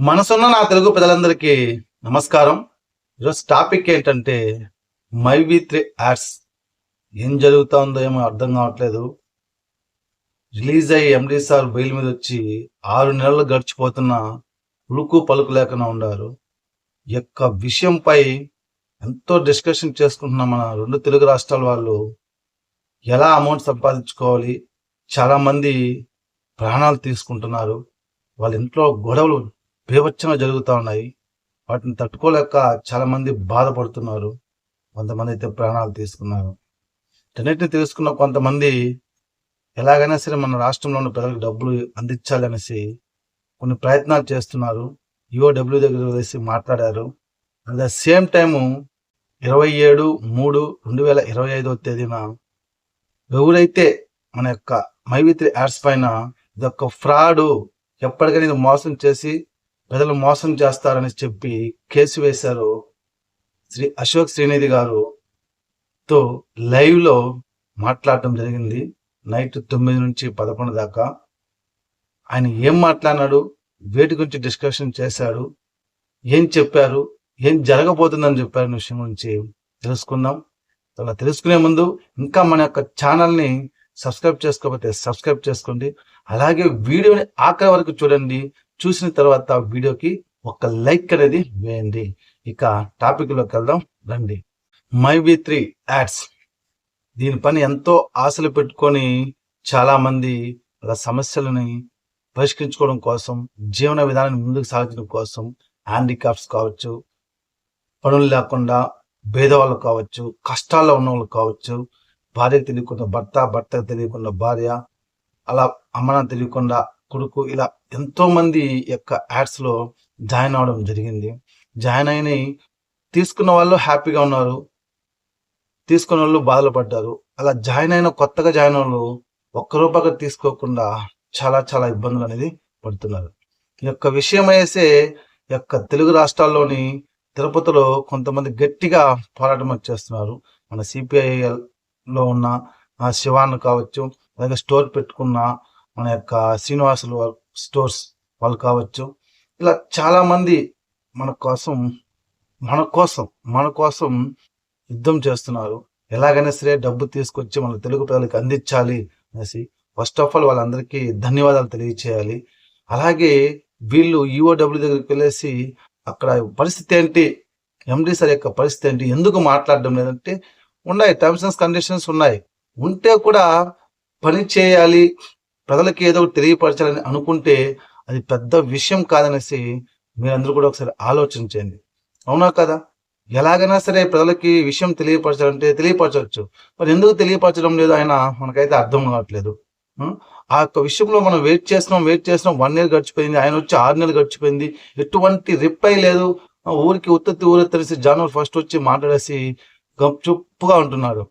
మనసున్న నా తెలుగు ప్రజలందరికీ నమస్కారం. ఈరోజు టాపిక్ ఏంటంటే మై వి త్రీ యాడ్స్. ఏం జరుగుతుందో ఏమో అర్థం కావట్లేదు. రిలీజ్ అయ్యి ఎండి సార్ బెయిల్ మీద వచ్చి ఆరు నెలలు గడిచిపోతున్న ఉలుకు పలుకు లేకుండా ఉన్నారు. యొక్క విషయంపై ఎంతో డిస్కషన్ చేసుకుంటున్న మన రెండు తెలుగు రాష్ట్రాల వాళ్ళు ఎలా అమౌంట్ సంపాదించుకోవాలి చాలామంది ప్రాణాలు తీసుకుంటున్నారు. వాళ్ళ ఇంట్లో గొడవలు బీభత్సంగా జరుగుతూ ఉన్నాయి. వాటిని తట్టుకోలేక చాలా మంది బాధపడుతున్నారు. కొంతమంది అయితే ప్రాణాలు తీసుకున్నారు. అన్నిటిని తెలుసుకున్న కొంతమంది ఎలాగైనా సరే మన రాష్ట్రంలో ఉన్న ప్రజలకు డబ్బులు అందించాలనేసి కొన్ని ప్రయత్నాలు చేస్తున్నారు. ఈఓడబ్ల్యూ దగ్గర వేసి మాట్లాడారు. అట్ ద సేమ్ టైము ఇరవై ఏడు మూడు రెండు వేల ఇరవై ఐదవ తేదీన ఎవరైతే మన యొక్క మైవిత్రి యాడ్స్ పైన ఇది ఒక ఫ్రాడ్ ఎప్పటికైనా ఇది మోసం చేసి ప్రజలు మోసం చేస్తారని చెప్పి కేసు వేశారు శ్రీ అశోక్ శ్రీనిధి గారు. తో మాట్లాడటం జరిగింది. నైట్ తొమ్మిది నుంచి పదకొండు దాకా. ఆయన ఏం మాట్లాడినాడు? వేటి గురించి డిస్కషన్ చేశాడు? ఏం చెప్పారు? ఏం జరగబోతుందని చెప్పారు విషయం గురించి తెలుసుకుందాం. అలా తెలుసుకునే ముందు ఇంకా మన యొక్క ఛానల్ని సబ్స్క్రైబ్ చేసుకోకపోతే సబ్స్క్రైబ్ చేసుకోండి. అలాగే వీడియోని ఆఖరి వరకు చూడండి. చూసిన తర్వాత వీడియోకి ఒక లైక్ అనేది వేయండి. ఇక టాపిక్లోకి వెళ్దాం. రండి. My V three ads. దీని పని ఎంతో ఆశలు పెట్టుకొని చాలామంది వాళ్ళ సమస్యలని పరిష్కరించుకోవడం కోసం జీవన విధానాన్ని ముందుకు సాగించడం కోసం హ్యాండిక్రాఫ్ట్స్ కావచ్చు పనులు లేకుండా భేదవాళ్ళు కావచ్చు కష్టాల్లో ఉన్న వాళ్ళు కావచ్చు భార్యకు తెలియకుండా భర్త భర్తకు తెలియకుండా భార్య అలా అమ్మన తెలియకుండా కొడుకు ఇలా ఎంతో మంది యొక్క యాడ్స్లో జాయిన్ అవడం జరిగింది. జాయిన్ అయిన తీసుకున్న వాళ్ళు హ్యాపీగా ఉన్నారు. తీసుకున్న వాళ్ళు బాధలు పడ్డారు అలా జాయిన్ అయిన కొత్తగా జాయిన్ వాళ్ళు ఒక్క రూపాయి తీసుకోకుండా చాలా చాలా ఇబ్బందులు అనేది పడుతున్నారు. ఈ యొక్క విషయం వేసే యొక్క తెలుగు రాష్ట్రాల్లోని తిరుపతిలో కొంతమంది గట్టిగా పోరాటం చేస్తున్నారు. మన సిపిఐఎల్ లో ఉన్న శివాన్ కావచ్చు అలాగే స్టోర్ పెట్టుకున్న మన యొక్క శ్రీనివాసులు వాళ్ళ స్టోర్స్ వాళ్ళు కావచ్చు. ఇలా చాలా మంది మన కోసం మన కోసం మన కోసం యుద్ధం చేస్తున్నారు. ఎలాగైనా సరే డబ్బు తీసుకొచ్చి మన తెలుగు ప్రజలకు అందించాలి అనేసి ఫస్ట్ ఆఫ్ ఆల్ వాళ్ళందరికీ ధన్యవాదాలు తెలియచేయాలి. అలాగే వీళ్ళు ఈఓడబ్ల్యూ దగ్గరికి వెళ్ళేసి అక్కడ పరిస్థితి ఏంటి? ఎండి సార్ యొక్క పరిస్థితి ఏంటి? ఎందుకు మాట్లాడడం లేదంటే ఉన్నాయి టర్మ్స్ అండ్ కండిషన్స్ ఉన్నాయి. ఉంటే కూడా పని చేయాలి ప్రజలకి ఏదో ఒకటి తెలియపరచాలని అనుకుంటే అది పెద్ద విషయం కాదనేసి మీరందరూ కూడా ఒకసారి ఆలోచించండి అవునా కదా? ఎలాగైనా సరే ప్రజలకి విషయం తెలియపరచాలంటే తెలియపరచవచ్చు. మరి ఎందుకు తెలియపరచడం లేదు ఆయన? మనకైతే అర్థం కావట్లేదు. ఆ? యొక్క విషయంలో మనం వెయిట్ చేస్తున్నాం వెయిట్ చేస్తున్నాం. వన్ ఇయర్ గడిచిపోయింది ఆయన వచ్చి ఆరు నెలలు గడిచిపోయింది. ఎటువంటి రిప్లై లేదు. ఆ ఊరికి ఉత్పత్తి ఊరు తెలిసి జనవరి ఫస్ట్ వచ్చి మాట్లాడేసి గప్చుప్పుగా ఉంటున్నారు.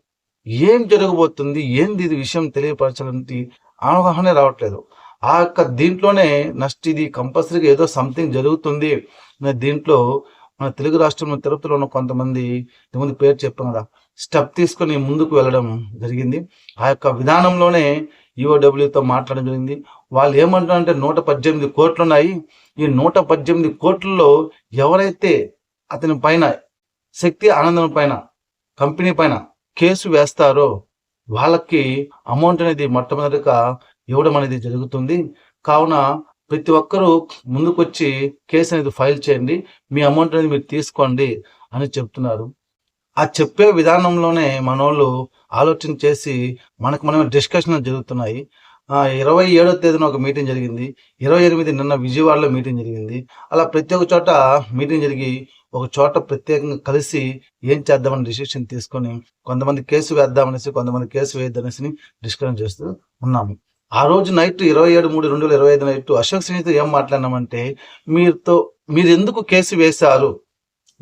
ఏం జరగబోతుంది? ఏంది ఇది విషయం తెలియపరచాలంటే అవగాహన రావట్లేదు. ఆ యొక్క దీంట్లోనే నెక్స్ట్ ఇది కంపల్సరీగా ఏదో సంథింగ్ జరుగుతుంది. అనే దీంట్లో మన తెలుగు రాష్ట్రంలో తిరుపతిలో ఉన్న కొంతమంది ముందు పేరు చెప్పాను కదా స్టెప్ తీసుకొని ముందుకు వెళ్ళడం జరిగింది. ఆ యొక్క విధానంలోనే ఈఓడబ్ల్యూతో మాట్లాడడం జరిగింది. వాళ్ళు ఏమంటారంటే నూట పద్దెనిమిది కోట్లు ఉన్నాయి ఈ నూట పద్దెనిమిది కోట్లలో ఎవరైతే అతని పైన శక్తి ఆనందం పైన కంపెనీ పైన కేసు వేస్తారో వాళ్ళకి అమౌంట్ అనేది మొట్టమొదటిగా ఇవ్వడం అనేది జరుగుతుంది. కావున ప్రతి ఒక్కరూ ముందుకొచ్చి కేసు అనేది ఫైల్ చేయండి. మీ అమౌంట్ అనేది మీరు తీసుకోండి అని చెప్తున్నారు. ఆ చెప్పే విధానంలోనే మనోళ్ళు ఆలోచన చేసి మనకు మనమే డిస్కషన్ జరుగుతున్నాయి. ఇరవై ఏడో తేదీన ఒక మీటింగ్ జరిగింది. ఇరవై ఎనిమిది నిన్న విజయవాడలో మీటింగ్ జరిగింది. అలా ప్రతి ఒక్క చోట మీటింగ్ జరిగి ఒక చోట ప్రత్యేకంగా కలిసి ఏం చేద్దామని డిసిషన్ తీసుకొని కొంతమంది కేసు వేద్దామనేసి కొంతమంది కేసు వేయద్దనేసి డిస్కషన్ చేస్తూ ఉన్నాము. ఆ రోజు నైట్ ఇరవై ఏడు మూడు రెండు వేల ఇరవై ఐదు నైట్ అశోక్ శ్రీనితో ఏం మాట్లాడినామంటే మీరుతో మీరు ఎందుకు కేసు వేశారు?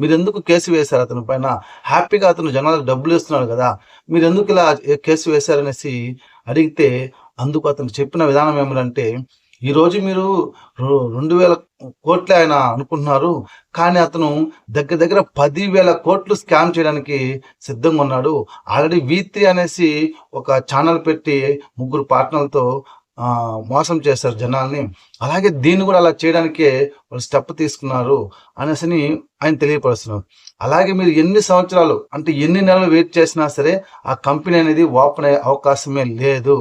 మీరు ఎందుకు కేసు వేశారు అతని పైన? హ్యాపీగా అతను జనాలకు డబ్బులు ఇస్తున్నాడు కదా. మీరు ఎందుకు ఇలా ఏ- కేసు వేశారనేసి అడిగితే అందుకు అతను చెప్పిన విధానం ఏమిటంటే ఈరోజు మీరు రెండు వేల కోట్లే ఆయన అనుకుంటున్నారు కానీ అతను దగ్గర దగ్గర పదివేల కోట్లు స్కామ్ చేయడానికి సిద్ధంగా ఉన్నాడు. ఆల్రెడీ వి త్రీ అనేసి ఒక ఛానల్ పెట్టి ముగ్గురు పార్ట్నర్లతో మోసం చేశారు జనాల్ని. అలాగే దీన్ని కూడా అలా చేయడానికే వాళ్ళు స్టెప్ తీసుకున్నారు అనేసి ఆయన తెలియపరుస్తున్నారు. అలాగే మీరు ఎన్ని సంవత్సరాలు అంటే ఎన్ని నెలలు వెయిట్ చేసినా సరే ఆ కంపెనీ అనేది ఓపెన్ అయ్యే అవకాశమే లేదు.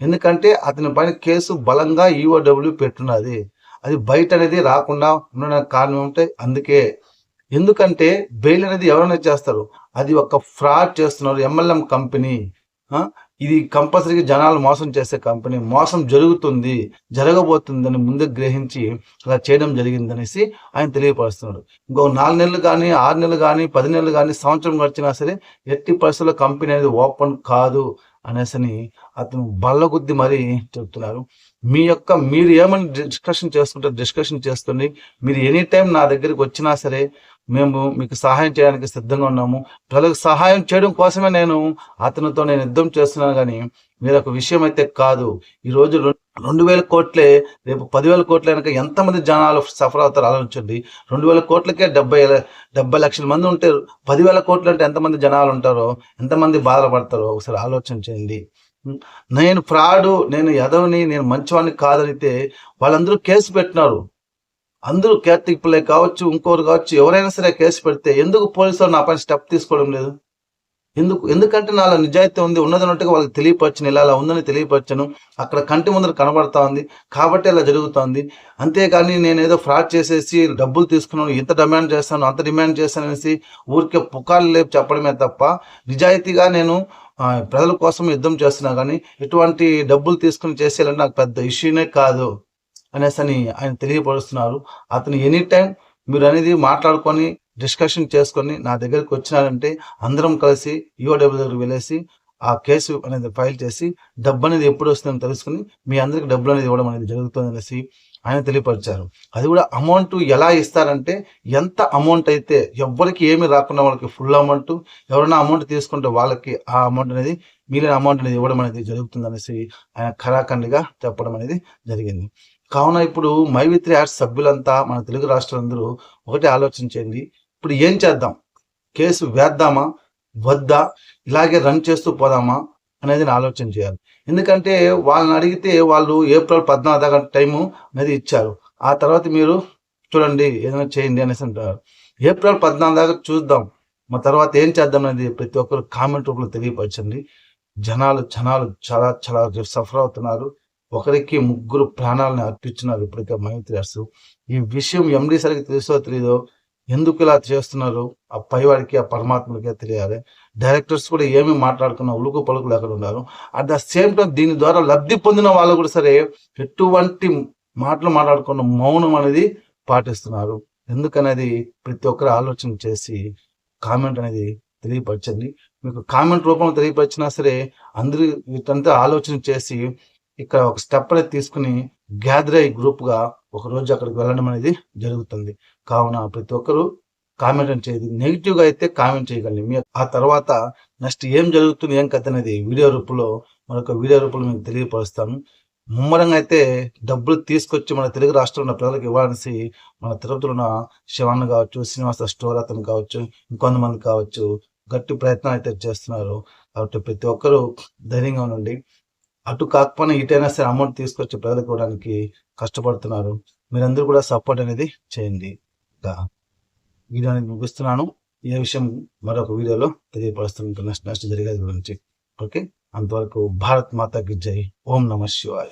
ఎందుకంటే అతని పైన కేసు బలంగా ఈఓడబ్ల్యూ పెట్టున్నది. అది బయట అనేది రాకుండా ఉండడానికి కారణం ఉంటే అందుకే. ఎందుకంటే బెయిల్ అనేది ఎవరైనా చేస్తారు. అది ఒక ఫ్రాడ్ చేస్తున్నారు ఎంఎల్ఎం కంపెనీ. ఇది కంపల్సరీగా జనాలు మోసం చేసే కంపెనీ. మోసం జరుగుతుంది జరగబోతుందని ముందే గ్రహించి అలా చేయడం జరిగిందనేసి ఆయన తెలియపరుస్తున్నాడు ఇంకో నాలుగు నెలలు కానీ ఆరు నెలలు కానీ పది నెలలు కానీ సంవత్సరం గడిచినా సరే ఎట్టి పరిస్థితుల్లో కంపెనీ అనేది ఓపెన్ కాదు. అనేసని అతను బల్లగుద్ది మరీ చెప్తున్నారు. మీ యొక్క మీరు ఏమని డిస్కషన్ చేసుకుంటే డిస్కషన్ చేస్తుంది. మీరు ఎనీ టైం నా దగ్గరికి వచ్చినా సరే మేము మీకు సహాయం చేయడానికి సిద్ధంగా ఉన్నాము. ప్రజలకు సహాయం చేయడం కోసమే నేను అతనితో నేను యుద్ధం చేస్తున్నాను కానీ మీరు ఒక విషయం అయితే కాదు ఈరోజు రెండు వేల కోట్లే రేపు పదివేల కోట్ల వెనక ఎంతమంది జనాలు సఫర్ అవుతారు ఆలోచించండి. రెండు వేల కోట్లకే డెబ్బై డెబ్బై లక్షల మంది ఉంటే పదివేల కోట్లు అంటే ఎంతమంది జనాలు ఉంటారో ఎంతమంది బాధపడతారో ఒకసారి ఆలోచన చేయండి. నేను ఫ్రాడు నేను ఎదవని నేను మంచివాడిని కాదనితే వాళ్ళందరూ కేసు పెట్టినారు. అందరూ కార్తీక్ పిల్లే కావచ్చు ఇంకోరు కావచ్చు ఎవరైనా సరే కేసు పెడితే ఎందుకు పోలీసులు నా పైన స్టెప్ తీసుకోవడం లేదు? ఎందుకు ఎందుకంటే నాలో నిజాయితీ ఉంది ఉన్నదన్నట్టుగా వాళ్ళకి తెలియపరచను ఇలా అలా ఉందని తెలియపరచను అక్కడ కంటి ముందర కనబడతా ఉంది కాబట్టి అలా జరుగుతోంది అంతేగాని నేను ఏదో ఫ్రాడ్ చేసేసి డబ్బులు తీసుకున్నాను ఇంత డిమాండ్ చేస్తాను అంత డిమాండ్ చేస్తాను అనేసి ఊరికే పుకార్లు లేపు చెప్పడమే తప్ప నిజాయితీగా నేను ప్రజల కోసం యుద్ధం చేస్తున్నా కానీ ఎటువంటి డబ్బులు తీసుకుని చేసేయాలంటే నాకు పెద్ద ఇష్యూనే కాదు. అనేసి అని ఆయన తెలియపరుస్తున్నారు. అతను ఎనీ టైం మీరు అనేది మాట్లాడుకొని డిస్కషన్ చేసుకొని నా దగ్గరికి వచ్చినారంటే అందరం కలిసి ఈఓడబ్ల్యూ దగ్గరికి వెళ్ళేసి ఆ కేసు అనేది ఫైల్ చేసి డబ్బు అనేది ఎప్పుడు వస్తుందని తెలుసుకుని మీ అందరికి డబ్బులు అనేది ఇవ్వడం అనేది జరుగుతుంది అనేసి ఆయన తెలియపరిచారు. అది కూడా అమౌంట్ ఎలా ఇస్తారంటే ఎంత అమౌంట్ అయితే ఎవ్వరికి ఏమి రాకుండా వాళ్ళకి ఫుల్ అమౌంట్ ఎవరైనా అమౌంట్ తీసుకుంటే వాళ్ళకి ఆ అమౌంట్ అనేది మిగిలిన అమౌంట్ అనేది ఇవ్వడం అనేది జరుగుతుంది అనేసి ఆయన ఖరాఖండిగా చెప్పడం అనేది జరిగింది. కావున ఇప్పుడు మైవిత్రి యాడ్ సభ్యులంతా మన తెలుగు రాష్ట్రాలందరూ ఒకటి ఆలోచించండి ఇప్పుడు ఏం చేద్దాం? కేసు వేద్దామా? వద్దా? ఇలాగే రన్ చేస్తూ పోదామా? అనేది ఆలోచన చేయాలి. ఎందుకంటే వాళ్ళని అడిగితే వాళ్ళు ఏప్రిల్ పద్నాలుగు దాకా టైము అనేది ఇచ్చారు. ఆ తర్వాత మీరు చూడండి ఏదైనా చేయండి అనేసి అంటారు. ఏప్రిల్ పద్నాలుగు దాకా చూద్దాం. మా తర్వాత ఏం చేద్దాం అనేది ప్రతి ఒక్కరు కామెంట్ రూపంలో తెలియపరచండి. జనాలు జనాలు చాలా చాలా సఫర్ అవుతున్నారు. ఒకరికి ముగ్గురు ప్రాణాలను అర్పించినారు ఇప్పటికే మైత్రియార్స్ ఈ విషయం ఎండి సరికి తెలుసో తెలియదో ఎందుకు ఇలా చేస్తున్నారు? ఆ పైవాడికి ఆ పరమాత్మకే తెలియాలి. డైరెక్టర్స్ కూడా ఏమి మాట్లాడుకున్న ఉలుకు పలుకులు ఎక్కడ ఉన్నారు. అట్ ద సేమ్ టైం దీని ద్వారా లబ్ధి పొందిన వాళ్ళు కూడా సరే ఎటువంటి మాటలు మాట్లాడుకున్న మౌనం అనేది పాటిస్తున్నారు. ఎందుకనేది ప్రతి ఒక్కరు ఆలోచన చేసి కామెంట్ అనేది తెలియపరచండి మీకు కామెంట్ రూపంలో తెలియపరిచినా సరే అందరూ వీటంతా ఆలోచన చేసి ఇక్కడ ఒక స్టెప్ అనేది తీసుకుని గ్యాదర్ అయ్యి గ్రూప్గా ఒక రోజు అక్కడికి వెళ్ళడం అనేది జరుగుతుంది. కావున ప్రతి ఒక్కరు కామెంట్ అని చేయదు నెగిటివ్గా అయితే కామెంట్ చేయగలండి మీ ఆ తర్వాత నెక్స్ట్ ఏం జరుగుతుంది ఏం కథ అనేది వీడియో రూపంలో మరొక వీడియో రూపంలో మీకు తెలియపరుస్తాను. ముమ్మరంగా అయితే డబ్బులు తీసుకొచ్చి మన తెలుగు రాష్ట్రంలో ఉన్న ప్రజలకు ఇవ్వాలనేసి మన తిరుపతిలో ఉన్న శివాన్ కావచ్చు శ్రీనివాస స్టోర్ అతను కావచ్చు ఇంకొంతమంది కావచ్చు గట్టి ప్రయత్నం అయితే చేస్తున్నారు. కాబట్టి ప్రతి ఒక్కరూ ధైర్యంగా ఉండండి. అటు కాకపోయినా ఇటైనా సరే అమౌంట్ తీసుకొచ్చి ప్రజలకు కష్టపడుతున్నారు. మీరందరూ కూడా సపోర్ట్ అనేది చేయండి. ఇంకా వీడియో అనేది ముగిస్తున్నాను. ఏ విషయం మరొక వీడియోలో తెలియపరుస్తున్నాను నష్ట నష్టం జరిగేది గురించి. ఓకే? అంతవరకు భారత్ మాతాకి జై. ఓం నమ శివాయ.